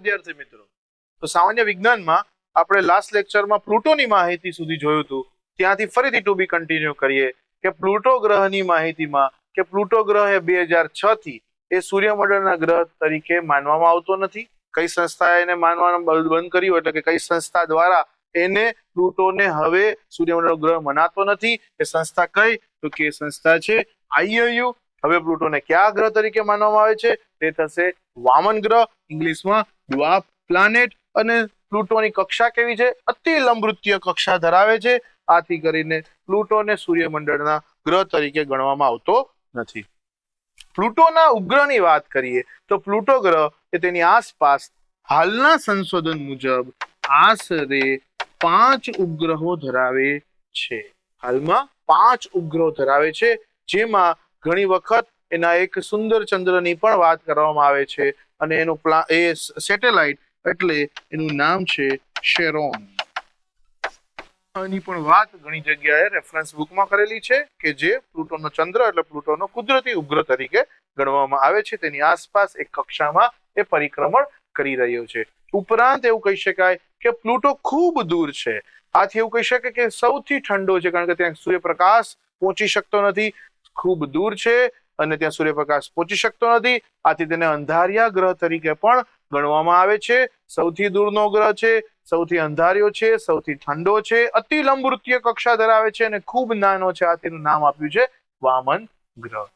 વિદ્યાર્થી મિત્રો. તો સામાન્ય વિજ્ઞાનમાં આપણે લાસ્ટ લેક્ચરમાં પ્લુટોની માહિતી સુધી જોયું હતું. ત્યાંથી ફરીથી ટુ બી કન્ટિન્યુ કરીએ કે પ્લુટો ગ્રહની માહિતીમાં કે પ્લુટો ગ્રહ એ બે હજાર છ થી એ સૂર્યમંડળના ગ્રહ તરીકે માનવામાં આવતો નથી. કઈ સંસ્થાએ એને માનવાનું બંધ કર્યું? એટલે કે કઈ સંસ્થા દ્વારા એને પ્લુટોને હવે સૂર્યમંડળ ગ્રહ મનાતો નથી? એ સંસ્થા કઈ? તો કે સંસ્થા છે આઈયુ હવે પ્લુટોને કયા ગ્રહ તરીકે માનવામાં આવે છે? તે થશે વામન ગ્રહ. ઇંગ્લિશમાં ડુઆ પ્લાનેટ અને પ્લુટોની કક્ષા કેવી છે? અતિ લંબૃત્ય કક્ષા ધરાવે છે. આથી કરીને પ્લુટોને સૂર્યમંડળના ગ્રહ તરીકે ગણવામાં આવતો નથી. પ્લુટોના ઉપગ્રહની વાત કરીએ તો પ્લુટો ગ્રહ એ તેની આસપાસ હાલના સંશોધન મુજબ આશરે પાંચ ઉપગ્રહો ધરાવે છે. હાલમાં પાંચ ઉપગ્રહો ધરાવે છે. જેમાં ઘણી વખત એના એક સુંદર ચંદ્રની પણ વાત કરવામાં આવે છે અને એનું પ્લા, એ સેટેલાઇટ એટલે એનું નામ છે શેરોન. આની પણ વાત ઘણી જગ્યાએ રેફરન્સ બુકમાં કરેલી છે કે જે પ્લુટોનો ચંદ્ર એટલે પ્લુટોનો કુદરતી ઉપગ્રહ તરીકે ગણવામાં આવે છે. તેની આસપાસ એક કક્ષામાં એ પરિક્રમણ કરી રહ્યો છે. ઉપરાંત એવું કહી શકાય કે પ્લુટો ખૂબ દૂર છે. આથી એવું કહી શકાય કે સૌથી ઠંડો છે, કારણ કે ત્યાં સૂર્યપ્રકાશ પહોંચી શકતો નથી. ખૂબ દૂર છે અને ત્યાં સૂર્યપ્રકાશ પહોંચી શકતો નથી. આથી તેને અંધારિયા ગ્રહ તરીકે પણ ગણવામાં આવે છે. સૌથી દૂરનો ગ્રહ છે, સૌથી અંધાર્યો છે, સૌથી ઠંડો છે, અતિ લંબૃત્ય કક્ષા ધરાવે છે અને ખૂબ નાનો છે. આ તેનું નામ આપ્યું છે વામન ગ્રહ.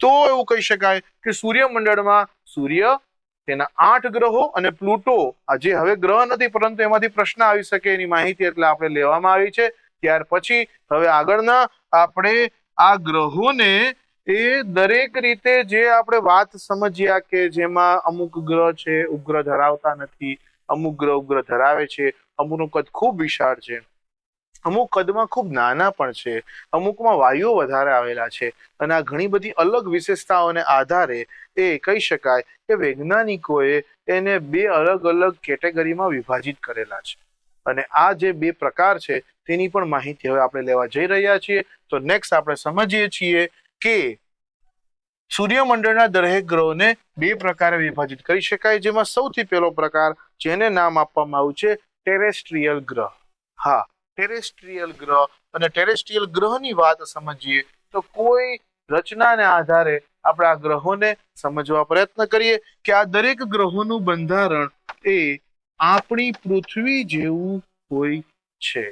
તો એવું કહી શકાય કે સૂર્યમંડળમાં સૂર્ય, તેના આઠ ગ્રહો અને પ્લુટો, આ જે હવે ગ્રહ નથી પરંતુ એમાંથી પ્રશ્ન આવી શકે એની માહિતી એટલે આપણે લેવામાં આવી છે. ત્યાર પછી હવે આગળના આપણે આ ગ્રહોને એ દરેક રીતે જે આપણે વાત સમજ્યા કે જેમાં અમુક ગ્રહ છે ઉપગ્રહ ધરાવતા નથી, અમુક ગ્રહ ઉપગ્રહ ધરાવે છે, અમુકનું કદ ખૂબ વિશાળ છે, અમુક કદમાં ખૂબ નાના પણ છે, અમુકમાં વાયુઓ વધારે આવેલા છે અને આ ઘણી બધી અલગ વિશેષતાઓને આધારે એ કહી શકાય કે વૈજ્ઞાનિકોએ એને બે અલગ અલગ કેટેગરીમાં વિભાજિત કરેલા છે. અને આ જે બે પ્રકાર છે, તેની પણ માહિતી હવે આપણે લેવા જઈ રહ્યા છીએ. તો નેક્સ્ટ આપણે સમજીએ છીએ કે સૂર્યમંડળના દરેક ગ્રહોને બે પ્રકારે વિભાજિત કરી શકાય, જેમાં સૌથી પહેલો પ્રકાર જેને નામ આપવામાં આવ્યું છે ટેરેસ્ટ્રીયલ ગ્રહ. હા, ટેરેસ્ટ્રીયલ ગ્રહ. અને ટેરેસ્ટ્રીયલ ગ્રહની વાત સમજીએ તો કોઈ રચનાને આધારે આપણે આ ગ્રહોને સમજવા પ્રયત્ન કરીએ કે આ દરેક ગ્રહોનું બંધારણ એ આપણી પૃથ્વી જેવું હોય છે.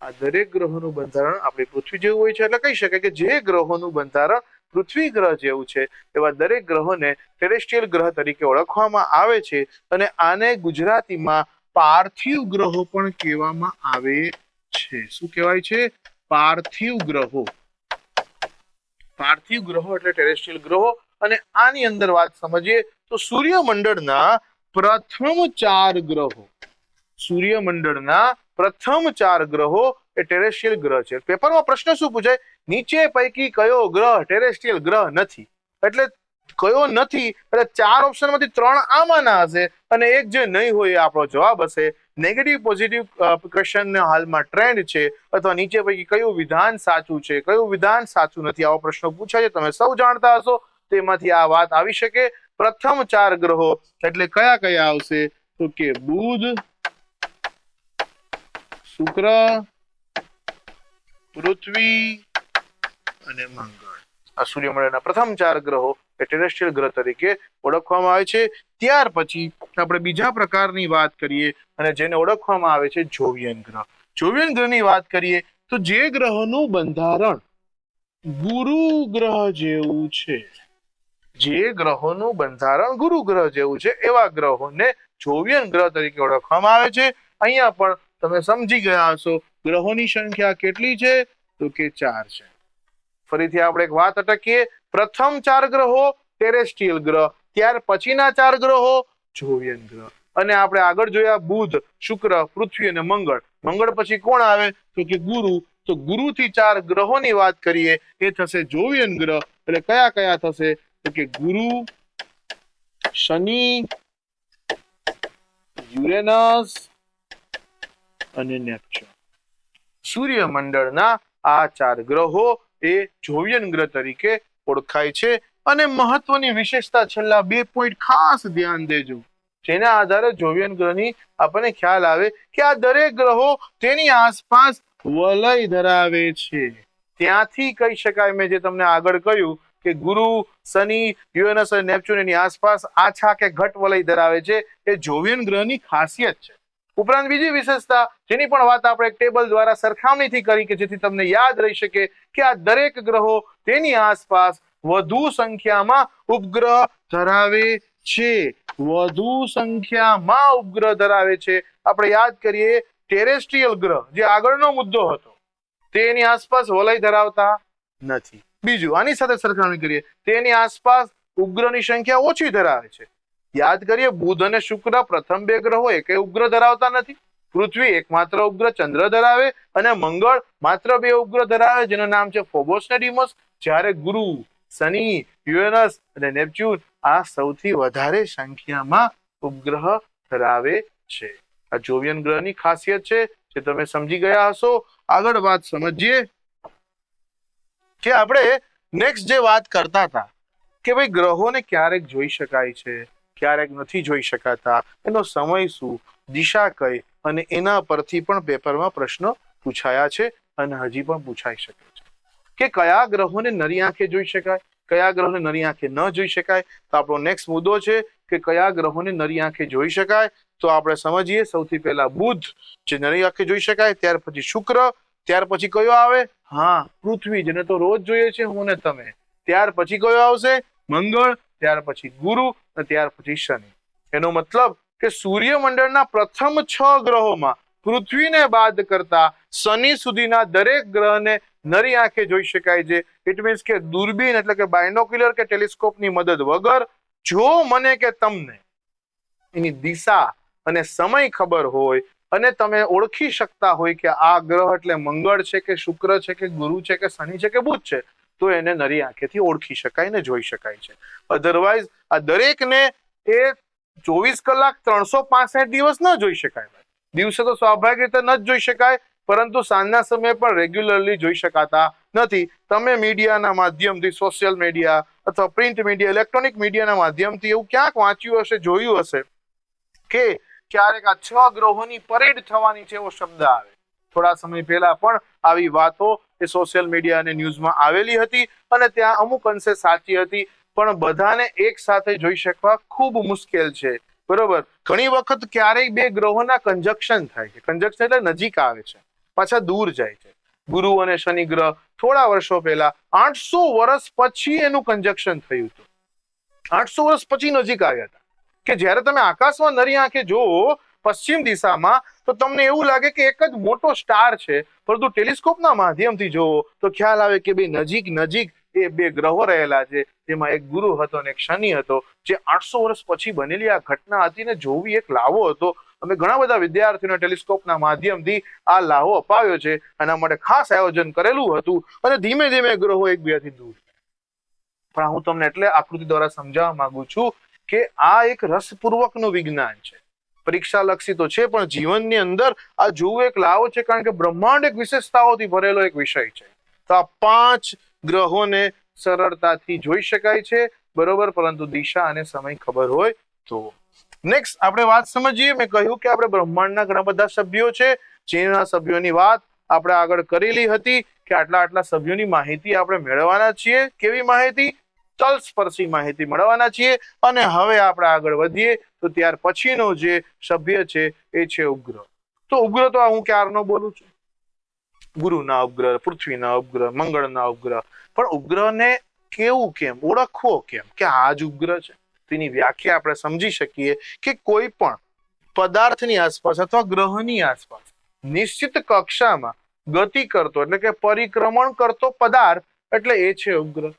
આ દરેક ગ્રહોનું બંધારણ આપણી પૃથ્વી જેવું હોય છે. એટલે કહી શકાય કે જે ગ્રહોનું બંધારણ પૃથ્વી ગ્રહ જેવું છે, એવા દરેક ગ્રહોને ટેરેસ્ટ્રીયલ ગ્રહ તરીકે ઓળખવામાં આવે છે અને આને ગુજરાતીમાં પાર્થિવ ગ્રહો પણ કહેવામાં આવે છે. શું કહેવાય છે? પાર્થિવ ગ્રહો. પાર્થિવ ગ્રહો એટલે ટેરેસ્ટ્રીયલ ગ્રહો. અને આની અંદર વાત સમજીએ તો સૂર્યમંડળના પ્રથમ ચાર ગ્રહો. સૂર્યમંડળના પ્રથમ ચાર ગ્રહો એ ટેરેસ્ટ્રીયલ ગ્રહ છે. પેપરમાં પ્રશ્ન શું પૂછાય? નીચે પૈકી કયો ગ્રહ ટેરેસ્ટ્રીયલ ગ્રહ નથી? એટલે કયો નથી? એટલે ચાર ઓપ્શનમાંથી ત્રણ આમાંના હશે અને એક જે નહીં હોય એ આપણો જવાબ હશે. નેગેટિવ પોઝિટિવ ક્વેશ્ચનને હાલમાં ટ્રેન્ડ છે અથવા નીચે પૈકી કયું વિધાન સાચું છે? કયું વિધાન સાચું નથી? આવો પ્રશ્ન પૂછાય છે. તમે સૌ જાણતા હશો. તેમાંથી આ વાત આવી શકે. પ્રથમ ચાર ગ્રહો એટલે કયા કયા આવશે? તો કે બુધ શુક્ર, પૃથ્વી અને મંગળ. આ સૂર્યમંડળના પ્રથમ ચાર ગ્રહો એ ટેરેસ્ટ્રીયલ ગ્રહ તરીકે ઓળખવામાં આવે છે. ત્યાર પછી આપણે બીજા પ્રકારની વાત કરીએ અને જેને ઓળખવામાં આવે છે જોવિયન ગ્રહ. જોવિયન ગ્રહની વાત કરીએ તો જે ગ્રહનું બંધારણ ગુરુ ગ્રહ જેવું છે. જે ગ્રહોનું બંધારણ ગુરુ ગ્રહ જેવું છે એવા ગ્રહોને જોવિયન ગ્રહ તરીકે ઓળખવામાં આવે છે. અહીંયા પણ તમે સમજી ગયા હશો. ગ્રહોની સંખ્યા કેટલી છે? તો કે ચાર છે. ફરીથી આપણે એક વાત અટકીએ. પ્રથમ ચાર ગ્રહો ટેરેસ્ટ્રીયલ ગ્રહ, ત્યાર પછીના ચાર ગ્રહો જોવિયન ગ્રહ. અને આપણે આગળ જોયા બુધ, શુક્ર, પૃથ્વી અને મંગળ. મંગળ પછી કોણ આવે? તો કે ગુરુ. તો ગુરુ થી ચાર ગ્રહોની વાત કરીએ, એ થશે જોવિયન ગ્રહ. એટલે કયા કયા થશે? તો કે ગુરુ, શનિ, યુરેનસ અને નેપચ્યુન. સૂર્યમંડળના આ ચાર ગ્રહો એ જોવિયન ગ્રહ તરીકે ઓળખાય છે અને મહત્વની વિશેષતા છેલ્લા બે પોઈન્ટ ખાસ ધ્યાન દેજો. જેના આધારે જોવિયન ગ્રહની આપણને ખ્યાલ આવે કે આ દરેક ગ્રહો તેની આસપાસ વલય ધરાવે છે. ત્યાંથી કહી શકાય મેં જે તમને આગળ કહ્યું કે ગુરુ, શનિ યુએનએસ અને નેપચ્યુન એની આસપાસ આછા કે ઘટ વલય ધરાવે છે એ જોવિયન ગ્રહની ખાસિયત છે. ઉપરાંત બીજી વિશેષતા, જેની પણ વાત આપણે ટેબલ દ્વારા સરખામણીથી કરી કે જેથી તમને યાદ રહી શકે કે આ દરેક ગ્રહો તેની આસપાસ વધુ સંખ્યામાં ઉપગ્રહ ધરાવે છે. વધુ સંખ્યામાં ઉપગ્રહ ધરાવે છે. આપણે યાદ કરીએ ટેરેસ્ટ્રીયલ ગ્રહ, જે આગળનો મુદ્દો હતો, તેની આસપાસ વલય ધરાવતા નથી. બીજું, આની સાથે સરખામણી કરીએ, તેની આસપાસ ઉપગ્રહની સંખ્યા ઓછી ધરાવે છે. યાદ કરીએ, બુધ અને શુક્ર પ્રથમ બે ગ્રહો એક ઉપગ્રહ ધરાવતા નથી. પૃથ્વી એકમાત્ર ઉપગ્રહ ચંદ્ર ધરાવે અને મંગળ માત્ર બે ઉપગ્રહ ધરાવે, જેનું નામ છે ફોબોસ ને ડિમોસ. જ્યારે ગુરુ, શનિ યુરેનસ અને નેપચ્યુન આ સૌથી વધારે સંખ્યામાં ઉપગ્રહ ધરાવે છે. આ જોવિયન ગ્રહની ખાસિયત છે, જે તમે સમજી ગયા હશો. આગળ વાત સમજીએ કે આપણે નેક્સ્ટ જે વાત કરતા હતા, કે ભાઈ ગ્રહોને ક્યારેક જોઈ શકાય છે. ક્યારેક નથી જોઈ શકાતા. એનો સમય શું? દિશા કઈ? અને એના પરથી પણ પેપરમાં પ્રશ્નો પૂછાયા છે અને હજી પણ પૂછાઈ શકે છે. કે કયા ગ્રહોને નરી આંખે જોઈ શકાય? કયા ગ્રહોને નરી આંખે ન જોઈ શકાય? તો આપણો નેક્સ્ટ મુદ્દો છે કે કયા ગ્રહોને નરી આંખે જોઈ શકાય? તો આપણે સમજીએ સૌથી પહેલા બુધ જે નરી આંખે જોઈ શકાય, ત્યાર પછી શુક્ર, ત્યાર પછી કયો આવે? હા, પૃથ્વી જેને તો રોજ જોઈએ છે હું ને તમે. ત્યાર પછી કયો આવશે? મંગળ ત્યાર પછી ગુરુ અને ત્યાર પછી શનિ. એનો મતલબ કે સૂર્યમંડળના પ્રથમ છ ગ્રહોમાં પૃથ્વીને બાદ કરતા શનિ સુધીના દરેક ગ્રહને નરી આંખે જોઈ શકાય છે. ઇટ મીન્સ કે દૂરબીન એટલે કે બાયનોક્યુલર કે ટેલિસ્કોપની મદદ વગર જો મને કે તમને એની દિશા અને સમય ખબર હોય અને તમે ઓળખી શકતા હોય કે આ ગ્રહ એટલે મંગળ છે કે શુક્ર છે કે ગુરુ છે કે શનિ છે કે બુધ છે તો એને નરી આંખેથી ઓળખી શકાય ને જોઈ શકાય છે. અધરવાઇઝ આ દરેકને એ ચોવીસ કલાક ત્રણસો પાસઠ દિવસ ન જોઈ શકાય. દિવસે તો સ્વાભાવિક રીતે ન જ જોઈ શકાય, પરંતુ સાંજના સમયે પણ રેગ્યુલરલી જોઈ શકાતા નથી. તમે મીડિયાના માધ્યમથી સોશિયલ મીડિયા અથવા પ્રિન્ટ મીડિયા ઇલેક્ટ્રોનિક મીડિયાના માધ્યમથી એવું ક્યાંક વાંચ્યું હશે, જોયું હશે કે ક્યારેક આ છ ગ્રહોની પરેડ થવાની છે એવો શબ્દ આવે. થોડા સમય પહેલા પણ આવી વાતો એ સોશિયલ મીડિયા અને ન્યૂઝમાં આવેલી હતી અને ત્યાં અમુક અંશે સાચી હતી, પણ બધાને એક સાથે જોઈ શકવા ખૂબ મુશ્કેલ છે. બરોબર? ઘણી વખત ક્યારેય બે ગ્રહોના કંજક્શન થાય છે. કંજક્શન એટલે નજીક આવે છે. પાછા દૂર જાય છે. ગુરુ અને શનિ ગ્રહ થોડા વર્ષો પહેલા, આઠસો વર્ષ પછી એનું કંજક્શન થયું હતું. આઠસો વર્ષ પછી નજીક આવ્યા હતા. કે જ્યારે તમે આકાશમાં નરી આંખે જોવો પશ્ચિમ દિશામાં તો તમને એવું લાગે કે એક જ મોટો સ્ટાર છે? પરંતુ ટેલિસ્કોપના માધ્યમથી જોવો તો ખ્યાલ આવે કે બે નજીક નજીક એ બે ગ્રહો રહેલા છે. જેમાં એક ગુરુ હતો અને એક શનિ હતો. જે આઠસો વર્ષ પછી બનેલી આ ઘટના હતી ને જોવી એક લાવો હતો. અમે ઘણા બધા વિદ્યાર્થીઓને ટેલિસ્કોપના માધ્યમથી આ લાહો અપાવ્યો છે. એના માટે ખાસ આયોજન કરેલું હતું અને ધીમે ધીમે ગ્રહો એકબીજાથી દૂર પણ હું તમને એટલે આકૃતિ દ્વારા સમજાવવા માંગુ છું કે આ એક રસપૂર્વકનું વિજ્ઞાન છે. પરીક્ષા લક્ષી તો છે, પણ જીવનની અંદર આ જોવું એક લાવો છે, કારણ કે બ્રહ્માંડ એક વિશેષતાઓથી ભરેલો એક વિષય છે. તો આ પાંચ ગ્રહોને સરળતાથી જોઈ શકાય છે, બરોબર? પરંતુ દિશા અને સમય ખબર હોય તો. નેક્સ્ટ આપણે વાત સમજીએ. મેં કહ્યું કે આપણે બ્રહ્માંડના ઘણા બધા સભ્યો છે, જેના સભ્યોની વાત આપણે આગળ કરેલી હતી, કે આટલા આટલા સભ્યોની માહિતી આપણે મેળવવાના છીએ. કેવી માહિતી? તલસ્પર્શી માહિતી મેળવવાના છીએ અને હવે આપણે આગળ વધીએ તો ત્યાર પછીનો જે સભ્ય છે એ છે ઉપગ્રહ તો ઉપગ્રહ તો હું ક્યારનો બોલું છું? ગુરુના ઉપગ્રહ પૃથ્વીના ઉપગ્રહ મંગળના ઉપગ્રહ પણ ઉપગ્રહને કેવું કેમ? ઓળખવો કેમ? કે આ જ ઉપગ્રહ છે. તેની વ્યાખ્યા આપણે સમજી શકીએ કે કોઈ પણ પદાર્થની આસપાસ અથવા ગ્રહની આસપાસ નિશ્ચિત કક્ષામાં ગતિ કરતો એટલે કે પરિક્રમણ કરતો પદાર્થ એટલે એ છે ઉપગ્રહ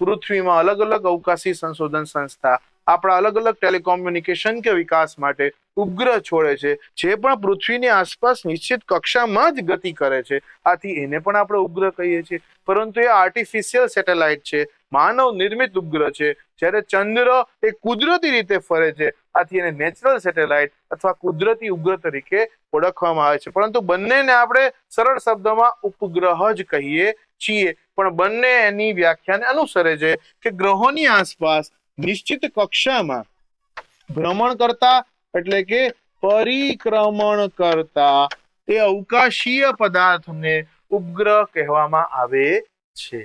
પૃથ્વીમાં અલગ અલગ અવકાશી સંશોધન સંસ્થા, આપણા અલગ અલગ ટેલિકોમ્યુનિકેશન કે વિકાસ માટે ઉપગ્રહ છોડે છે, જે પણ પૃથ્વીની આસપાસ નિશ્ચિત કક્ષામાં જ ગતિ કરે છે. આથી એને પણ આપણે ઉપગ્રહ કહીએ છીએ. પરંતુ એ આર્ટિફિશિયલ સેટેલાઇટ છે, માનવ નિર્મિત ઉપગ્રહ છે, જ્યારે ચંદ્ર એ કુદરતી રીતે ફરે છે, આથી એને નેચરલ સેટેલાઇટ અથવા કુદરતી ઉપગ્રહ તરીકે ઓળખવામાં આવે છે. પરંતુ બંનેને આપણે સરળ શબ્દમાં ઉપગ્રહ જ કહીએ છીએ, પણ બંને એની વ્યાખ્યાને અનુસરે છે કે ગ્રહોની આસપાસ નિશ્ચિત કક્ષામાં ભ્રમણ કરતા, એટલે કે પરિક્રમણ કરતા, તે અવકાશીય પદાર્થને ઉપગ્રહ કહેવામાં આવે છે.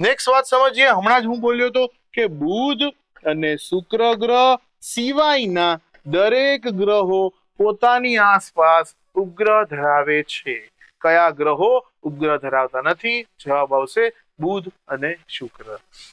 નેક્સ્ટ વાત સમજીએ. હમણાં જ હું બોલ્યો હતો કે બુધ અને શુક્ર ગ્રહ સિવાયના દરેક ગ્રહો પોતાની આસપાસ ઉપગ્રહ ધરાવે છે. કયા ગ્રહો ઉપગ્રહ ધરાવતા નથી? જવાબ આવશે બુધ અને શુક્ર.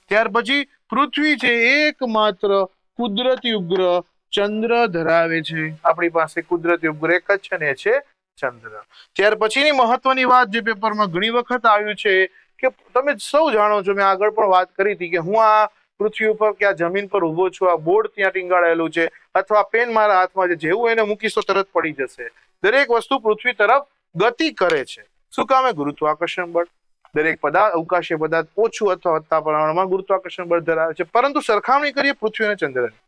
ત્યાર પછી પૃથ્વી છે એકમાત્ર કુદરતી ઉપગ્રહ ચંદ્ર ધરાવે છે. આપણી પાસે કુદરતી ઉપગ્રહ એક જ છે ને છે ચંદ્ર. ત્યાર પછીની મહત્વની વાત જે પેપરમાં ઘણી વખત આવ્યું છે કે તમે સૌ જાણો છો, મેં આગળ પણ વાત કરી હતી કે હું આ પૃથ્વી ઉપર કે આ જમીન પર ઊભો છું, આ બોર્ડ ત્યાં ટીંગાડેલું છે, અથવા પેન મારા હાથમાં છે, જેવું એને મૂકીશ તો તરત પડી જશે. દરેક વસ્તુ પૃથ્વી તરફ ગતિ કરે છે. શું કામે ગુરુત્વાકર્ષણ બળ. દરેક પદાર્થ, અવકાશીય પદાર્થ ઓછું અથવા વધતા પ્રમાણમાં ગુરુત્વાકર્ષણ બળ ધરાવે છે. પરંતુ સરખામણી કરીએ પૃથ્વી અને ચંદ્રની.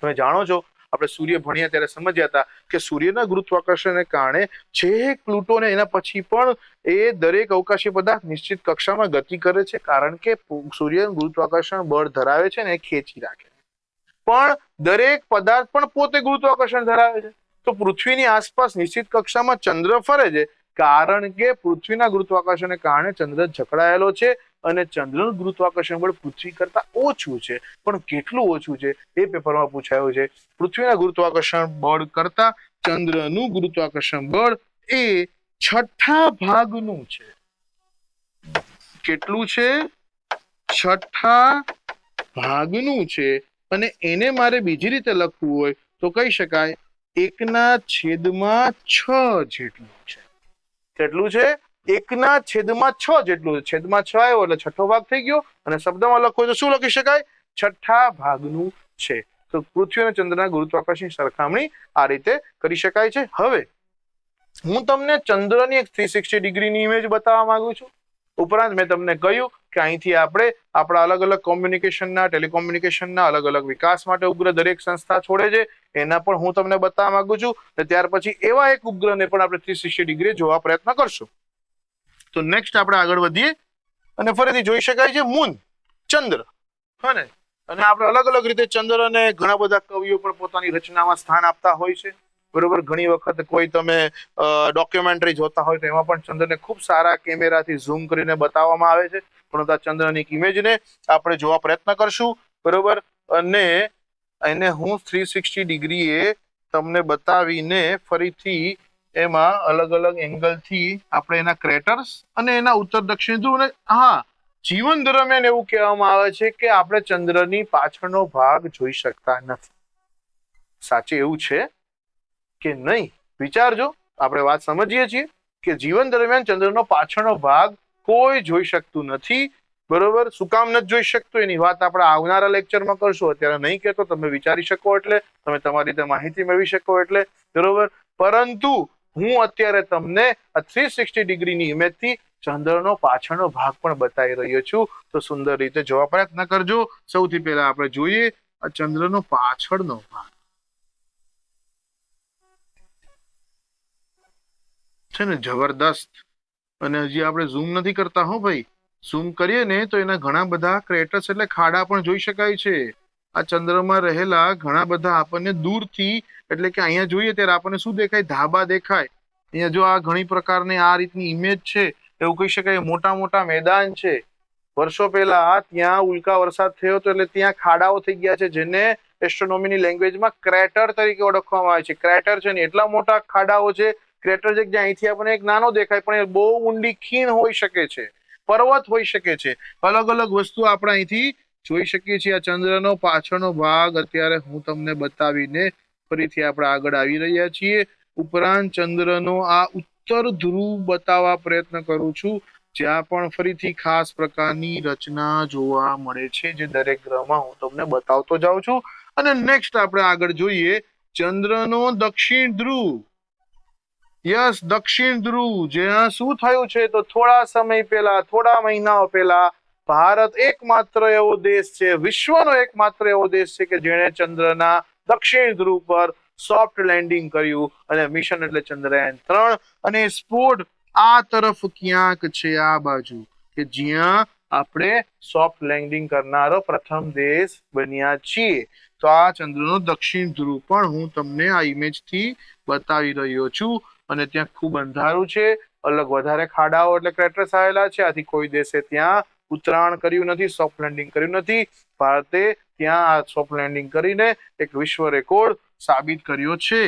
તમે જાણો છો, આપણે સૂર્ય ભણ્યા ત્યારે સમજ્યા હતા કે સૂર્યના ગુરુત્વાકર્ષણને કારણે છેક પ્લુટો ને એના પછી પણ એ દરેક અવકાશી પદાર્થ નિશ્ચિત કક્ષામાં ગતિ કરે છે, કારણ કે સૂર્ય ગુરુત્વાકર્ષણ બળ ધરાવે છે ને ખેંચી રાખે. પણ દરેક પદાર્થ પણ પોતે ગુરુત્વાકર્ષણ ધરાવે છે. તો પૃથ્વીની આસપાસ નિશ્ચિત કક્ષામાં ચંદ્ર ફરે છે. કારણ કે પૃથ્વીના ગુરુત્વાકર્ષણને કારણે ચંદ્ર જકડાયેલો છે અને ચંદ્રનું ગુરુત્વાકર્ષણ બળ પૃથ્વી કરતા ઓછું છે. પણ કેટલું ઓછું છે એ પેપરમાં પૂછાયું છે. પૃથ્વીના ગુરુત્વાકર્ષણ બળ કરતા ચંદ્રનું ગુરુત્વાકર્ષણ બળ એ છઠ્ઠા ભાગનું છે. કેટલું છે? છઠ્ઠા ભાગનું છે. અને એને મારે બીજી રીતે લખવું હોય તો કહી શકાય એકના છેદમાં છ જેટલું છે. કેટલું છે? એકના છેદમાં છ જેટલું છે. છેદમાં છ આવ્યો એટલે છઠ્ઠો ભાગ થઈ ગયો અને શબ્દમાં લખો તો શું લખી શકાય? છઠ્ઠા ભાગનું છે. તો પૃથ્વી અને ચંદ્રના ગુરુત્વાકર્ષણની સરખામણી આ રીતે કરી શકાય છે. હવે, હું તમને ચંદ્રની એક થ્રી સિક્સટી ડિગ્રીની ઇમેજ બતાવવા માંગુ છું. ઉપરાંત મેં તમને કહ્યું કે અહીંથી આપણે આપણા અલગ અલગ કોમ્યુનિકેશનના ટેલિકોમ્યુનિકેશનના અલગ અલગ વિકાસ માટે ઉપગ્રહ દરેક સંસ્થા છોડે છે. એના પણ હું તમને બતાવવા માંગુ છું અને ત્યાર પછી એવા એક ઉપગ્રહને પણ આપણે ત્રીસ સિક્સટી ડિગ્રી જોવા પ્રયત્ન કરશું. તો નેક્સ્ટ આપણે આગળ વધીએ અને ફરીથી જોઈ શકાય છે મૂન, ચંદ્ર. હને અને આપણે અલગ અલગ રીતે ચંદ્ર અને ઘણા બધા કવિઓ પણ પોતાની રચનામાં સ્થાન આપતા હોય છે. બરોબર? ઘણી વખત કોઈ તમે ડોક્યુમેન્ટરી જોતા હોય તો એમાં પણ ચંદ્રને ખૂબ સારા કેમેરાથી ઝૂમ કરીને બતાવવામાં આવે છે. પરંતુ આ ચંદ્રની ઇમેજને આપણે જોવા પ્રયત્ન કરશું, બરોબર? અને એને હું થ્રી સિક્સટી ડિગ્રીએ તમને બતાવીને ફરીથી એમાં અલગ અલગ એંગલથી આપણે એના ક્રેટર્સ અને એના ઉત્તર દક્ષિણ ધ્રુવ હા, જીવન દરમિયાન એવું કહેવામાં આવે છે કે આપણે ચંદ્રની પાછળનો ભાગ જોઈ શકતા નથી. સાચે એવું છે? કે નહીં? વિચારજો. આપણે વાત સમજીએ છીએ કે જીવન દરમિયાન ચંદ્રનો પાછળનો ભાગ કોઈ જોઈ શકતું નથી. બરોબર? શું કામ નથી જોઈ શકતું? એની વાત આપણે આવનારા લેક્ચરમાં કરશું. અત્યારે નહીં કહેતો, તમે વિચારી શકો એટલે, તમે તમારી રીતે માહિતી મેળવી શકો એટલે. બરોબર? પરંતુ હું અત્યારે તમને થ્રી સિક્સટી ડિગ્રીની ઇમેજથી ચંદ્રનો પાછળનો ભાગ પણ બતાવી રહ્યો છું. તો સુંદર રીતે જોવા પ્રયત્ન કરજો. સૌથી પહેલા આપણે જોઈએ ચંદ્રનો પાછળનો ભાગ. છે ને, જબરદસ્ત. અને હજી આપણે ઝૂમ નથી કરતા, હો ભાઈ. ઝૂમ કરીએ ને, તો એના ઘણા બધા ક્રેટર્સ એટલે ખાડા પણ જોઈ શકાય છે. આ ચંદ્રમાં રહેલા ઘણા બધા આપણને દૂરથી, એટલે કે અહીંયા જોઈએ ત્યારે આપણને શું દેખાય? ધાબા દેખાય. અહીંયા જો આ ઘણી પ્રકારની આ રીતની ઇમેજ છે, એવું કહી શકાય મોટા મોટા મેદાન છે. વર્ષો પહેલા ત્યાં ઉલ્કા વરસાદ થયો હતો, એટલે ત્યાં ખાડાઓ થઈ ગયા છે, જેને એસ્ટ્રોનોમીની લેંગ્વેજમાં ક્રેટર તરીકે ઓળખવામાં આવે છે. ક્રેટર છે ને, એટલા મોટા ખાડાઓ છે ક્રેટર છે અહીંથી આપણને એક નાનો દેખાય, પણ એ બહુ ઊંડી, ખીણ હોઈ શકે છે. પર્વત હોઈ શકે છે. અલગ અલગ વસ્તુ આપણે અહીંથી જોઈ શકીએ છીએ. આ ચંદ્રનો પાછળનો ભાગ અત્યારે હું તમને બતાવીને ફરીથી આપણે આગળ આવી રહ્યા છીએ. ઉપરાંત ચંદ્રનો આ ઉત્તર ધ્રુવ બતાવવા પ્રયત્ન કરું છું, જ્યાં પણ ફરીથી ખાસ પ્રકારની રચના જોવા મળે છે, જે દરેક ગ્રહમાં હું તમને બતાવતો જાઉં છું. અને નેક્સ્ટ આપણે આગળ જોઈએ ચંદ્રનો દક્ષિણ ધ્રુવ. યસ, દક્ષિણ ધ્રુવ જ્યાં શું થયું છે તો થોડા સમય પહેલા, થોડા મહિનાઓ પહેલા, ભારત એકમાત્ર એવો દેશ છે, વિશ્વનો એકમાત્ર એવો દેશ છે કે જેણે ચંદ્રના દક્ષિણ ધ્રુવ પર સોફ્ટ લેન્ડિંગ કર્યું અને મિશન એટલે ચંદ્રયાન ત્રણ અને સ્પોર્ટ આ તરફ ક્યાંક છે, આ બાજુ કે જ્યાં આપણે સોફ્ટ લેન્ડિંગ કરનારો પ્રથમ દેશ બન્યા છીએ. તો આ ચંદ્રનો દક્ષિણ ધ્રુવ પણ હું તમને આ ઇમેજથી બતાવી રહ્યો છું. અને ત્યાં ખૂબ અંધારું છે. અલગ વધારે ખાડાઓ એટલે ક્રેટર્સ આવેલા છે. આથી કોઈ દેશે ત્યાં ઉતરાણ કર્યું નથી સોફ્ટ લેન્ડિંગ કર્યું નથી. ભારતે ત્યાં આ સોફ્ટ લેન્ડિંગ કરીને એક વિશ્વ રેકોર્ડ સાબિત કર્યો છે.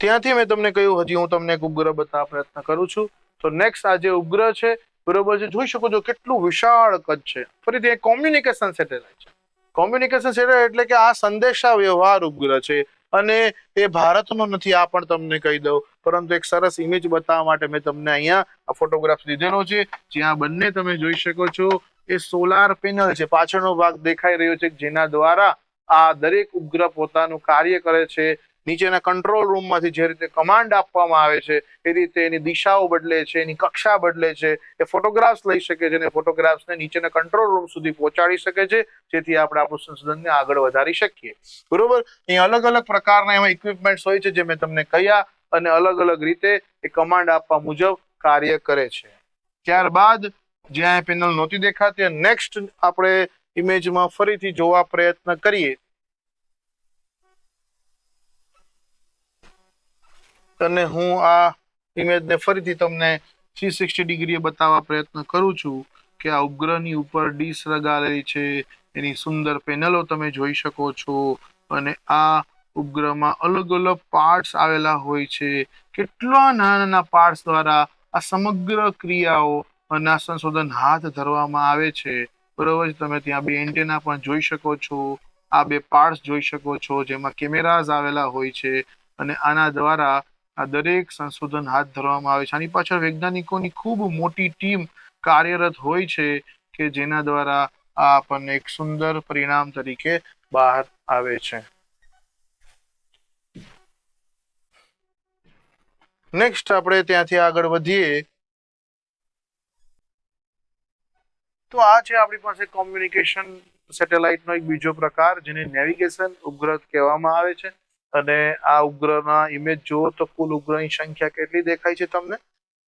ત્યાંથી મેં તમને કહ્યું, હજી હું તમને એક ઉપગ્રહ બતાવવા પ્રયત્ન કરું છું. તો નેક્સ્ટ આ જે ઉપગ્રહ છે. બરોબર છે? જોઈ શકો છો કેટલું વિશાળ કદ છે. ફરીથી કોમ્યુનિકેશન સેટેલાઇટ છે. કોમ્યુનિકેશન સેટેલાઇટ એટલે કે આ સંદેશા વ્યવહાર ઉપગ્રહ છે અને એ ભારતનો નથી, આ પણ તમને કહી દઉં. પરંતુ એક સરસ ઇમેજ બતાવવા માટે મેં તમને અહીંયા આ ફોટોગ્રાફ લીધેલો છે. જ્યાં બંને તમે જોઈ શકો છો, એ સોલાર પેનલ છે. પાછળનો ભાગ દેખાઈ રહ્યો છે જેના દ્વારા આ દરેક ઉપગ્રહ પોતાનું કાર્ય કરે છે. નીચેના કંટ્રોલ રૂમમાંથી જે રીતે કમાન્ડ આપવામાં આવે છે, એ રીતે એની દિશાઓ બદલે છે, એની કક્ષા બદલે છે, એ ફોટોગ્રાફ્સ લઈ શકે છે અને ફોટોગ્રાફ્સને નીચેના કંટ્રોલ રૂમ સુધી પહોંચાડી શકે છે, જેથી આપણે આપણું સંશોધનને આગળ વધારી શકીએ. બરોબર? અહીં અલગ અલગ પ્રકારના એમાં ઇક્વિપમેન્ટ્સ હોય છે જે મેં તમને કહ્યા અને અલગ અલગ રીતે એ કમાન્ડ આપવા મુજબ કાર્ય કરે છે. ત્યારબાદ જ્યાં પેનલ નહોતી દેખાતી નેક્સ્ટ આપણે ઇમેજમાં ફરીથી જોવા પ્રયત્ન કરીએ. અને હું આ ઇમેજને ફરીથી તમને થ્રી સિક્સટી ડિગ્રીએ બતાવવા પ્રયત્ન કરું છું કે આ ઉપગ્રહની ઉપર ડીશ લગાવેલી છે, એની સુંદર પેનલો તમે જોઈ શકો છો અને આ ઉપગ્રહમાં અલગ અલગ પાર્ટ્સ આવેલા હોય છે. કેટલા નાના નાના પાર્ટ્સ દ્વારા આ સમગ્ર ક્રિયાઓ અને આ સંશોધન હાથ ધરવામાં આવે છે. બરોબર તમે ત્યાં બે એન્ટેના પણ જોઈ શકો છો. આ બે પાર્ટ્સ જોઈ શકો છો, જેમાં કેમેરાઝ આવેલા હોય છે અને આના દ્વારા આ દરેક સંશોધન હાથ ધરવામાં આવે છે. આની પાછળ વૈજ્ઞાનિકોની ખૂબ મોટી ટીમ કાર્યરત હોય છે કે જેના દ્વારા આ આપણને એક સુંદર પરિણામ તરીકે બહાર આવે છે. નેક્સ્ટ આપણે ત્યાંથી આગળ વધીએ. તો આ છે આપણી પાસે કોમ્યુનિકેશન સેટેલાઇટનો એક બીજો પ્રકાર, જેને નેવિગેશન ઉપગ્રહ કહેવામાં આવે છે. અને આ ઉપગ્રહના ઇમેજ જુઓ તો કુલ ઉપગ્રહની સંખ્યા કેટલી દેખાય છે તમને?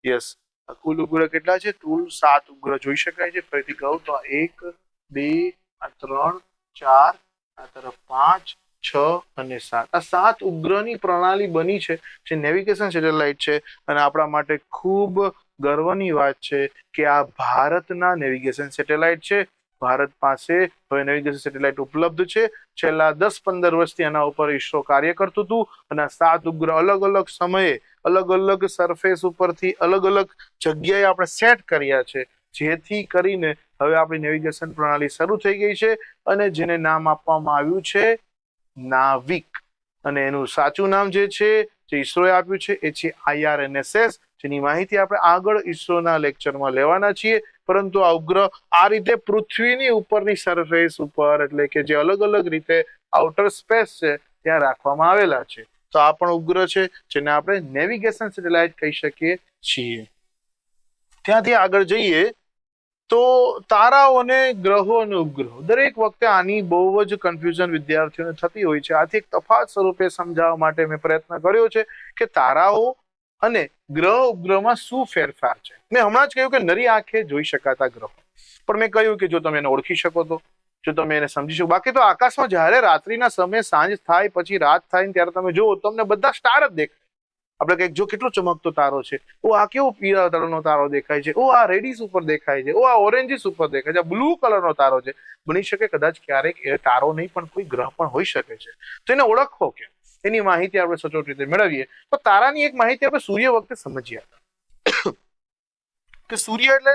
યસ કુલ ઉપગ્રહ કેટલા છે? કુલ સાત ઉપગ્રહ જોઈ શકાય છે. ફરીથી કહું તો એક, બે, આ ત્રણ, ચાર, આ તરફ પાંચ, છ અને સાત. આ સાત ઉપગ્રહની પ્રણાલી બની છે, જે નેવિગેશન સેટેલાઇટ છે અને આપણા માટે ખૂબ ગર્વની વાત છે કે આ ભારતના નેવિગેશન સેટેલાઇટ છે. ભારત પાસે હવે નેવિગેશન સેટેલાઇટ ઉપલબ્ધ છે. છેલ્લા દસ પંદર વર્ષથી એના ઉપર ઈસરો કાર્ય કરતું હતું અને સાત ઉપગ્રહ અલગ અલગ સમયે અલગ અલગ સરફેસ ઉપરથી અલગ અલગ જગ્યાએ આપણે સેટ કર્યા છે. જેથી કરીને હવે આપણી નેવિગેશન પ્રણાલી શરૂ થઈ ગઈ છે અને જેને નામ આપવામાં આવ્યું છે નાવિક. અને એનું સાચું નામ જે છે, જે ઈસરોએ આપ્યું છે, એ છે આઈઆરએનએસએસ જેની માહિતી આપણે આગળ ઈસરોના લેક્ચરમાં લેવાના છીએ. પરંતુ આ ઉપગ્રહ આ રીતે પૃથ્વીની ઉપરની સરફેસ ઉપર એટલે કે જે અલગ અલગ રીતે આઉટર સ્પેસ છે, ત્યાં રાખવામાં આવેલા છે. તો આ પણ ઉપગ્રહ છે, જેને આપણે નેવિગેશન સેટેલાઇટ કહી શકીએ છીએ. ત્યાંથી આગળ જઈએ, તો તારાઓ અને ગ્રહો અને ઉપગ્રહો. દરેક વખતે આની બહુ જ કન્ફ્યુઝન વિદ્યાર્થીઓને થતી હોય છે. આથી એક તફાત સ્વરૂપે સમજાવવા માટે મેં પ્રયત્ન કર્યો છે કે તારાઓ અને ગ્રહ ઉપગ્રહમાં શું ફેરફાર છે? મેં હમણાં જ કહ્યું કે નરી આંખે જોઈ શકાતા ગ્રહો. પણ મેં કહ્યું કે જો તમે એને ઓળખી શકો તો, જો તમે એને સમજી શકો. બાકી તો આકાશમાં જ્યારે રાત્રિના સમયે સાંજ થાય, પછી રાત થાય ને ત્યારે તમે જુઓ, તમને બધા સ્ટાર જ દેખાય. આપણે કંઈક જો કેટલો ચમકતો તારો છે. ઓ, આ કેવો પીળા કલરનો તારો દેખાય છે. ઓ, આ રેડિસ ઉપર દેખાય છે. ઓ, આ ઓરેન્જીસ ઉપર દેખાય છે. બ્લુ કલરનો તારો છે. બની શકે કદાચ ક્યારેક એ તારો નહીં, પણ કોઈ ગ્રહ પણ હોઈ શકે છે. તો એને ઓળખો કે એની માહિતી આપણે સચોટ રીતે મેળવીએ. તો તારાની એક માહિતી આપણે સૂર્ય વખતે સમજીએ. કે સૂર્ય એટલે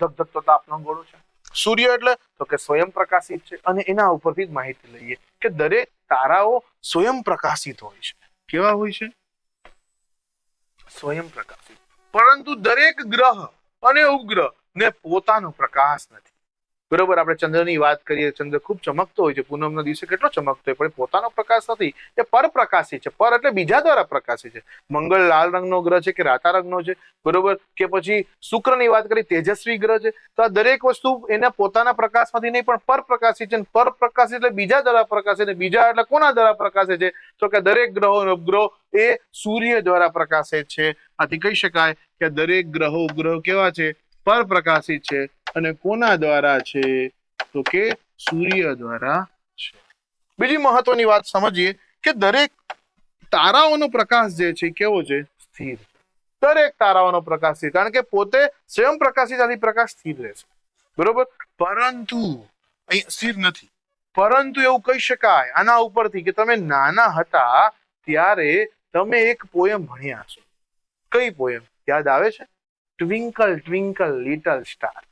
ધગધગતો તાપનો ગોળો છે. સૂર્ય એટલે તો કે સ્વયં પ્રકાશિત છે. અને એના ઉપરથી જ માહિતી લઈએ કે દરેક તારાઓ સ્વયં પ્રકાશિત હોય છે. કેવા હોય છે? સ્વયં પ્રકાશિત. પરંતુ દરેક ગ્રહ અને ઉપગ્રહ ને પોતાનો પ્રકાશ નથી. બરોબર, આપણે ચંદ્રની વાત કરીએ, ચંદ્ર ખૂબ ચમકતો હોય છે, પૂનમના દિવસે કેટલો ચમકતો હોય, પણ પોતાનો પ્રકાશ નથી, એ પરપ્રકાશી છે, પર એટલે બીજા દ્વારા પ્રકાશી છે. મંગળ લાલ રંગનો ગ્રહ છે કે રાતા રંગનો છે, બરોબર? કે પછી શુક્રની વાત કરી તેજસ્વી ગ્રહ છે, તો આ દરેક વસ્તુ એના પોતાના પ્રકાશમાંથી નહીં, પણ પરપ્રકાશી છે પરપ્રકાશી એટલે બીજા દ્વારા પ્રકાશે ને બીજા એટલે કોના દ્વારા પ્રકાશે છે? તો કે દરેક ગ્રહો ઉપગ્રહ એ સૂર્ય દ્વારા પ્રકાશે છે. આથી કહી શકાય કે દરેક ગ્રહો ઉપગ્રહ કેવા છે? પરપ્રકાશી છે. અને કોના દ્વારા છે? તો કે સૂર્ય દ્વારા છે. બીજી મહત્વની વાત સમજીએ કે દરેક તારાઓનો પ્રકાશ જે છે, કેવો છે? સ્થિર. દરેક તારાઓનો પ્રકાશ સ્થિર. કારણ કે પોતે સ્વયં પ્રકાશિતાથી પ્રકાશ સ્થિર રહેશે બરોબર? પરંતુ, અહીં સ્થિર નથી. પરંતુ એવું કહી શકાય, આના ઉપરથી કે તમે નાના હતા, ત્યારે તમે એક પોયમ ભણ્યા છો. કઈ પોયમ? યાદ આવે છે? Twinkle twinkle, little star.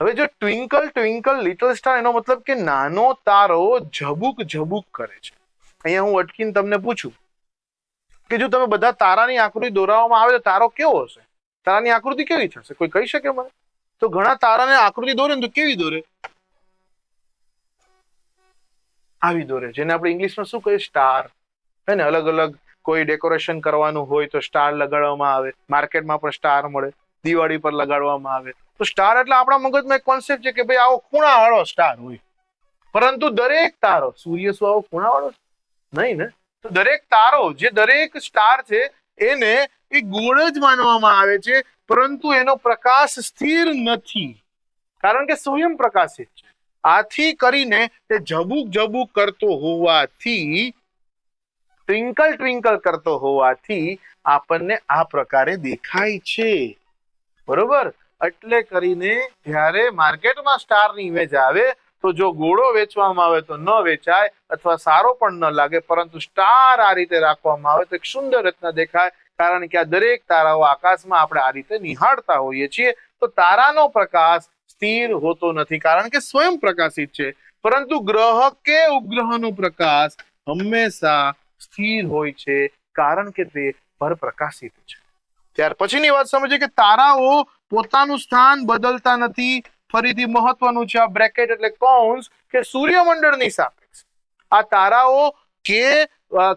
હવે જો ટ્વિંકલ ટ્વિંકલ લિટલ સ્ટાર એનો મતલબ કે નાનો તારો ઝબુક ઝબુક કરે છે. અહીંયા હું અટકીને તમને પૂછું કે જો તમે બધા તારાની આકૃતિ દોરાવવામાં આવે તો તારો કેવો હશે? તારાની આકૃતિ કેવી થશે? કોઈ કહી શકે મને? તો ઘણા તારાને આકૃતિ દોરે તો કેવી દોરે? આવી દોરે. જેને આપણે ઇંગ્લિશમાં શું કહીએ? સ્ટાર હે ને? અલગ અલગ કોઈ ડેકોરેશન કરવાનું હોય તો સ્ટાર લગાડવામાં આવે. માર્કેટમાં પણ સ્ટાર મળે. દિવાળી પર લગાડવામાં આવે. તો સ્ટાર એટલે આપણા મગજમાં એક કોન્સેપ્ટ છે કે ભાઈ આવો ખૂણાવાળો સ્ટાર હોય. પરંતુ દરેક તારો, સૂર્ય શું આવો ખૂણાવાળો? નહીં ને? તો દરેક તારો, જે દરેક સ્ટાર છે, એને એ ગોળ જ માનવામાં આવે છે, પરંતુ એનો પ્રકાશ સ્થિર નથી. કારણ કે સ્વયં પ્રકાશિત છે. આથી કરીને તે ઝબુક જબુક કરતો હોવાથી ટ્વિંકલ ટ્વિંકલ કરતો હોવાથી આપણને આ પ્રકારે દેખાય છે. બરોબર? એટલે કરીને જ્યારે માર્કેટમાં સ્ટારની ઇમેજ આવે, તો જો ગોળો વેચવામાં આવે તો ન વેચાય અથવા સારો પણ ન લાગે, પરંતુ સ્ટાર આ રીતે રાખવામાં આવે તો એક સુંદર રચના દેખાય. કારણ કે આ દરેક તારાઓ આકાશમાં આપણે આ રીતે નિહાળતા હોઈએ છીએ. તો તારાનો પ્રકાશ સ્થિર હોતો નથી, કારણ કે સ્વયં પ્રકાશિત છે. પરંતુ ગ્રહ કે ઉપગ્રહનો પ્રકાશ હંમેશા સ્થિર હોય છે, કારણ કે તે પર પ્રકાશિત છે. ત્યાર પછીની વાત સમજીએ કે તારાઓ પોતાનું સ્થાન બદલતા નથી. ફરીથી મહત્વનું છે આ બ્રેકેટ એટલે કૌંસ કે સૂર્યમંડળની સાપેક્ષ. આ તારાઓ કે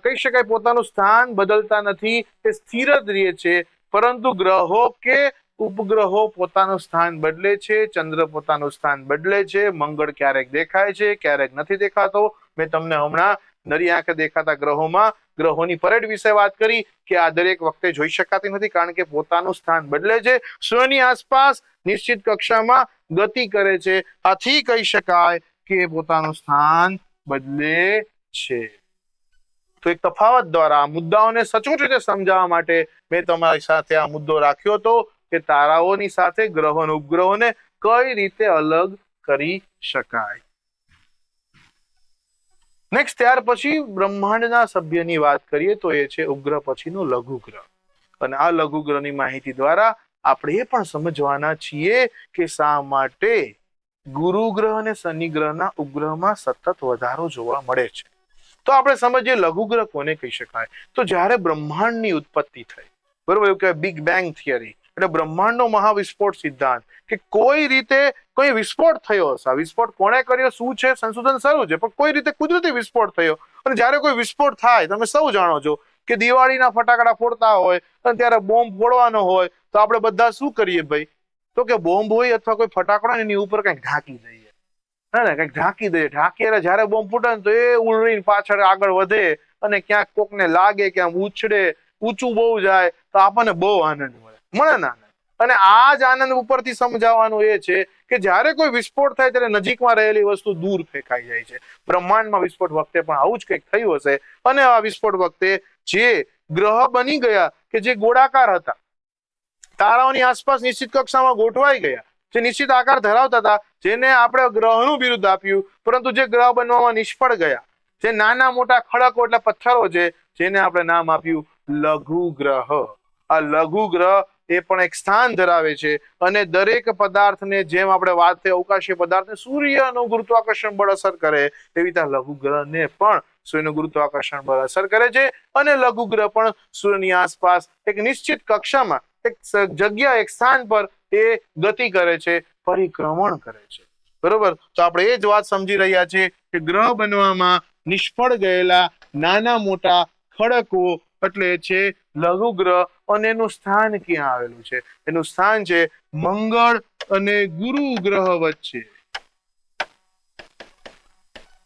કહી શકાય પોતાનું સ્થાન બદલતા નથી, તે સ્થિર જ રહે છે. પરંતુ ગ્રહો કે ઉપગ્રહો પોતાનું સ્થાન બદલે છે, ચંદ્ર પોતાનું સ્થાન બદલે છે, મંગળ ક્યારેક દેખાય છે, ક્યારેક નથી દેખાતો. મેં તમને હમણાં નરી આંખે દેખાતા ગ્રહોમાં ગ્રહોની પરેડ વિશે વાત કરી કે આ દરેક વખતે જોઈ શકાતી નથી કારણ કે પોતાનું સ્થાન બદલે છે. સૂર્યની આસપાસ નિશ્ચિત કક્ષામાં ગતિ કરે છે. આથી કહી શકાય કે પોતાનું સ્થાન બદલે છે. તો એક તફાવત દ્વારા મુદ્દાઓને સચોટ રીતે સમજાવવા માટે મેં તમારી સાથે આ મુદ્દો રાખ્યો હતો કે તારાઓની સાથે ગ્રહો ઉપગ્રહોને કઈ રીતે અલગ કરી શકાય. નેક્સ્ટ ત્યાર પછી બ્રહ્માંડના સભ્યની વાત કરીએ તો એ છે ઉપગ્રહ પછીનો લઘુગ્રહ. અને આ લઘુગ્રહની માહિતી દ્વારા આપણે એ પણ સમજવાના છીએ કે શા માટે ગુરુ ગ્રહ અને શનિ ગ્રહના ઉપગ્રહમાં સતત વધારો જોવા મળે છે. તો આપણે સમજીએ લઘુગ્રહ કોને કહી શકાય? તો જ્યારે બ્રહ્માંડની ઉત્પત્તિ થઈ, બરોબર? એવું કહેવાય બિગ બેંગ થિયરી એટલે બ્રહ્માંડનો મહાવિસ્ફોટ સિદ્ધાંત કે કોઈ રીતે કોઈ વિસ્ફોટ થયો હશે. વિસ્ફોટ કોણે કર્યો? શું છે? સંશોધન શરૂ છે, પણ કોઈ રીતે કુદરતી વિસ્ફોટ થયો? અને જ્યારે કોઈ વિસ્ફોટ થાય, તમે સૌ જાણો છો કે દિવાળીના ફટાકડા ફોડતા હોય અને ત્યારે બોમ્બ ફોડવાનો હોય, તો આપણે બધા શું કરીએ ભાઈ? તો કે બોમ્બ હોય અથવા કોઈ ફટાકડો એની ઉપર કંઈક ઢાંકી દઈએ. હે ને, કંઈક ઢાંકી દઈએ. ઢાંકી એટલે જ્યારે બોમ્બ ફૂટે ને તો એ ઉલરીને પાછળ આગળ વધે અને ક્યાંક કોકને લાગે ક્યાંક ઉછળે, ઊંચું બહુ જાય, તો આપણને બહુ આનંદ મળે. મળે અને આ જ આનંદ ઉપરથી સમજાવવાનું એ છે કે જ્યારે કોઈ વિસ્ફોટ થાય ત્યારે નજીકમાં રહેલી વસ્તુ દૂર ફેંકાઈ જાય છે. બ્રહ્માંડમાં વિસ્ફોટ વખતે પણ આવું જ કંઈક થયું હશે. અને આ વિસ્ફોટ વખતે જે ગ્રહ બની ગયા કે જે ગોળાકાર હતા, તારાઓની આસપાસ નિશ્ચિત કક્ષામાં ગોઠવાઈ ગયા, જે નિશ્ચિત આકાર ધરાવતા હતા, જેને આપણે ગ્રહનું બિરુદ આપ્યું, પરંતુ જે ગ્રહ બનવામાં નિષ્ફળ ગયા, જે નાના મોટા ખડકો એટલે પથ્થરો છે, જેને આપણે નામ આપ્યું લઘુ ગ્રહ આ લઘુ ગ્રહ એ પણ એક સ્થાન ધરાવે છે. અને દરેક પદાર્થને જેમ આપણે વાત થઈ અવકાશીય પદાર્થને સૂર્યનું ગુરુત્વાકર્ષણ બળ અસર કરે તેવી રીતે લઘુ ગ્રહને પણ સૂર્યનું ગુરુત્વાકર્ષણ બળ અસર કરે છે. અને લઘુ ગ્રહ પણ સૂર્યની આસપાસ એક નિશ્ચિત કક્ષામાં, એક જગ્યા એક સ્થાન પર એ ગતિ કરે છે, પરિક્રમણ કરે છે. બરોબર? તો આપણે એ જ વાત સમજી રહ્યા છે કે ગ્રહ બનવામાં નિષ્ફળ ગયેલા નાના મોટા ખડકો એટલે છે લઘુ ગ્રહ અને એનું સ્થાન ક્યાં આવેલું છે? એનું સ્થાન છે મંગળ અને ગુરુ ગ્રહ વચ્ચે.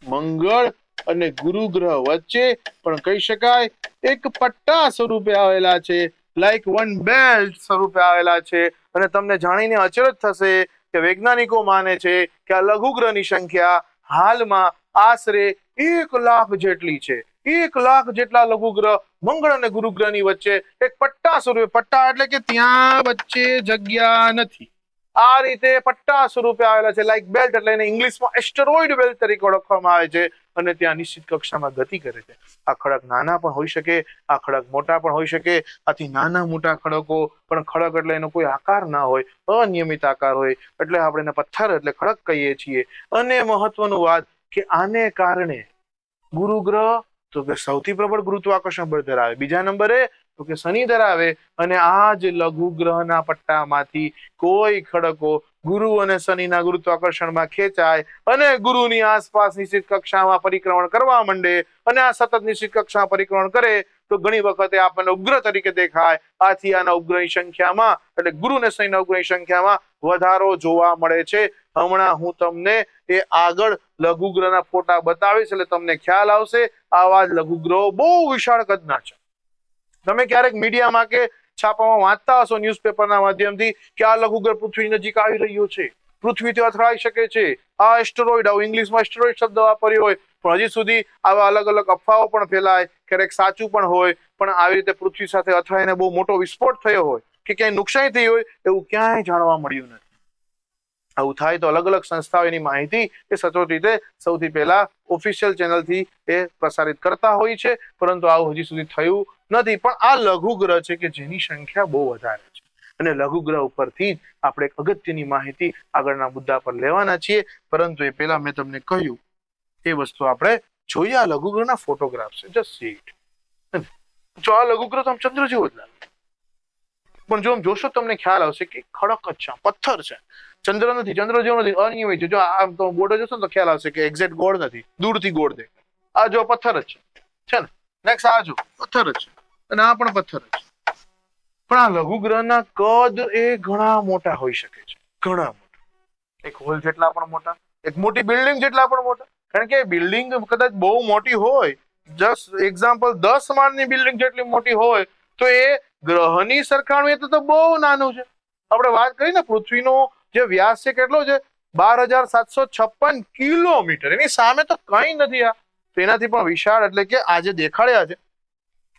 મંગળ અને ગુરુ ગ્રહ વચ્ચે, પણ કહી શકાય એક પટ્ટા સ્વરૂપે આવેલા છે લાઈક વન બેલ્ટ સ્વરૂપે આવેલા છે. અને તમને જાણીને અચરજ થશે કે વૈજ્ઞાનિકો માને છે કે આ લઘુગ્રહની સંખ્યા હાલમાં આશરે એક લાખ જેટલી છે. એક લાખ જેટલા લઘુ ગ્રહ મંગળ અને ગુરુ ગ્રહની વચ્ચે એક પટ્ટા સ્વરૂપે પટ્ટા એટલે કે ત્યાં વચ્ચે જગ્યા નથી. આ રીતે પટ્ટા સ્વરૂપે આવેલા છે લાઈક બેલ્ટ એટલે એને ઇંગ્લિશમાં એસ્ટરોઇડ બેલ્ટ તરીકે ઓળખવામાં આવે છે અને ત્યાં નિશ્ચિત કક્ષામાં ગતિ કરે છે. આ ખડક નાના પણ હોઈ શકે, આ ખડક મોટા પણ હોઈ શકે, આથી નાના મોટા ખડકો, પણ ખડક એટલે એનો કોઈ આકાર ના હોય, અનિયમિત આકાર હોય, એટલે આપણે એને પથ્થર એટલે ખડક કહીએ છીએ. અને મહત્વનું વાત કે આને કારણે ગુરુ ગ્રહ તો કે સૌથી પ્રબળ ગુરુત્વાકર્ષણ બળ ધરાવે. બીજા નંબરે તો કે શનિ ધરાવે અને આ જ લઘુ ગ્રહના પટ્ટામાંથી કોઈ ખડકો ગુરુ અને શનિના ગુરુત્વાકર્ષણમાં ખેંચાય અને ગુરુની આસપાસ નિશ્ચિત કક્ષામાં પરિક્રમણ કરવા માંડે અને આ સતત નિશ્ચિત કક્ષામાં પરિક્રમણ કરે તો ઘણી વખતે આપણને ઉગ્ર તરીકે દેખાય. આથી આના ઉગ્રની સંખ્યામાં એટલે ગુરુ અને શનિના ઉપગ્રહની સંખ્યામાં વધારો જોવા મળે છે. હમણાં હું તમને એ આગળ લઘુગ્રહના ફોટા બતાવીશ એટલે તમને ખ્યાલ આવશે, આવા લઘુગ્રહો બહુ વિશાળ કદના છે. તમે ક્યારેક મીડિયામાં કે છાપામાં વાંચતા હશો ન્યૂઝપેપરના માધ્યમથી કે આ લઘુગ્રહ પૃથ્વીની નજીક આવી રહ્યો છે. પૃથ્વીથી અથડાઈ શકે છે. આ એસ્ટરોઇડ આવું ઇંગ્લિશમાં એસ્ટરોઇડ શબ્દ વાપર્યો હોય, પણ હજી સુધી આવા અલગ અલગ અફવાઓ પણ ફેલાય, ક્યારેક સાચું પણ હોય, પણ આવી રીતે પૃથ્વી સાથે અથડાઈને બહુ મોટો વિસ્ફોટ થયો હોય કે ક્યાંય નુકસાન થઈ હોય એવું ક્યાંય જાણવા મળ્યું નથી. આવું થાય તો અલગ અલગ સંસ્થાઓ એની માહિતી એ સચોટ રીતે સૌથી પહેલા ઓફિશિયલ ચેનલથી એ પ્રસારિત કરતા હોય છે. પરંતુ આવું હજી સુધી થયું નથી. પણ આ લઘુગ્રહ છે કે જેની સંખ્યા બહુ વધારે છે. અને લઘુગ્રહ ઉપરથી જ આપણે એક અગત્યની માહિતી આગળના મુદ્દા પર લેવાના છીએ. પરંતુ એ પહેલા મેં તમને કહ્યું, એ વસ્તુ આપણે જોઈએ. આ લઘુગ્રહના ફોટોગ્રાફ છે. જસ્ટ સીટ જો આ લઘુગ્રહ તો ચંદ્ર જેવો જ લાગે. પણ જો આમ જોશો તમને ખ્યાલ આવશે કે ખડક જ છે પથ્થર છે. ચંદ્ર નથી, ચંદ્ર જેવો નથી, અનિયમિત છે. જો આમ તો બોર્ડર જોશો ને તો ખ્યાલ આવશે કે એક્ઝેક્ટ ગોળ નથી, દૂરથી ગોળ દે આ જો પથ્થર જ છે. છે ને? નેક્સ્ટ આ જો, પથ્થર જ છે. અને આ પણ પથ્થર જ છે. પણ આ લઘુગ્રહના કદ એ ઘણા મોટા હોઈ શકે છે. ઘણા મોટા. એક હોલ જેટલા પણ મોટા, એક મોટી બિલ્ડિંગ જેટલા પણ મોટા. કારણ કે બિલ્ડિંગ કદાચ બહુ મોટી હોય જસ્ટ એક્ઝામ્પલ દસ માળની બિલ્ડિંગ જેટલી મોટી હોય, તો એ ગ્રહની સરખામણીએ તો બહુ નાનું છે. આપણે વાત કરી ને પૃથ્વીનો જે વ્યાસ છે કેટલો છે? બાર હજાર સાતસો છપ્પન કિલોમીટર. એની સામે તો કંઈ નથી આ. તેનાથી પણ વિશાળ એટલે કે આજે દેખાડ્યા છે,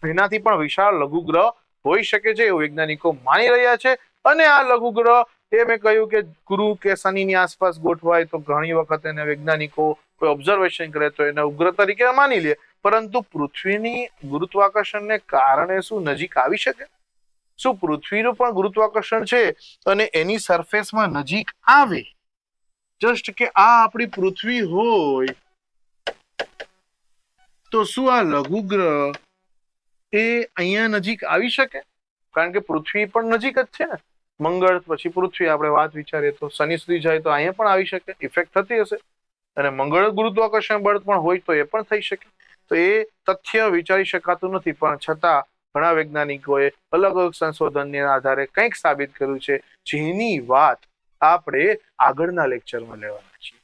એનાથી પણ વિશાળ લઘુગ્રહ હોઈ શકે છે એવું વૈજ્ઞાનિકો માની રહ્યા છે. અને આ લઘુગ્રહ, એ મેં કહ્યું કે ગુરુ કે શનિની આસપાસ ગોઠવાય તો ઘણી વખત એને વૈજ્ઞાનિકો કોઈ ઓબ્ઝર્વેશન કરે તો એને ઉગ્રહ તરીકે માની લે. પરંતુ પૃથ્વીની ગુરુત્વાકર્ષણને કારણે શું નજીક આવી શકે? શું પૃથ્વીનું પણ ગુરુત્વાકર્ષણ છે અને એની સરફેસમાં નજીક આવે? જસ્ટ કે આ આપણી પૃથ્વી હોય, તો શું આ લઘુગ્રહ એ અહીંયા નજીક આવી શકે? કારણ કે પૃથ્વી પણ નજીક જ છે ને. મંગળ પછી પૃથ્વી, આપણે વાત વિચારીએ તો શનિ સુધી જાય તો અહીંયા પણ આવી શકે ઇફેક્ટ થતી હશે. અને મંગળ ગુરુત્વાકર્ષણ બળ પણ હોય તો એ પણ થઈ શકે. તો એ તથ્ય વિચારી શકાતું નથી, પણ છતાં ઘણા વૈજ્ઞાનિકોએ અલગ અલગ સંશોધનને આધારે કંઈક સાબિત કર્યું છે, જેની વાત આપણે આગળના લેક્ચરમાં લેવાના છીએ.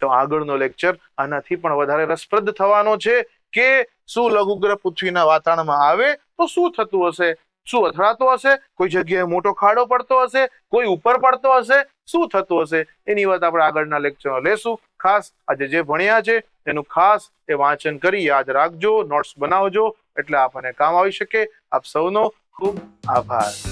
તો આગળનો લેક્ચર આનાથી પણ વધારે રસપ્રદ થવાનો છે કે શું લઘુગ્રહ પૃથ્વીના વાતાવરણમાં આવે તો શું થતું હશે? શું અથડાતો હશે? કોઈ જગ્યાએ મોટો ખાડો પડતો હશે? કોઈ ઉપર પડતો હશે? શું થતું હશે? એની વાત આપણે આગળના લેક્ચરમાં લેશું. ખાસ આજે જે ભણ્યા છે, એનું ખાસ એ વાંચન કરી યાદ રાખજો નોટ્સ બનાવજો એટલે આપણને કામ આવી શકે. આપ સૌનો ખૂબ આભાર.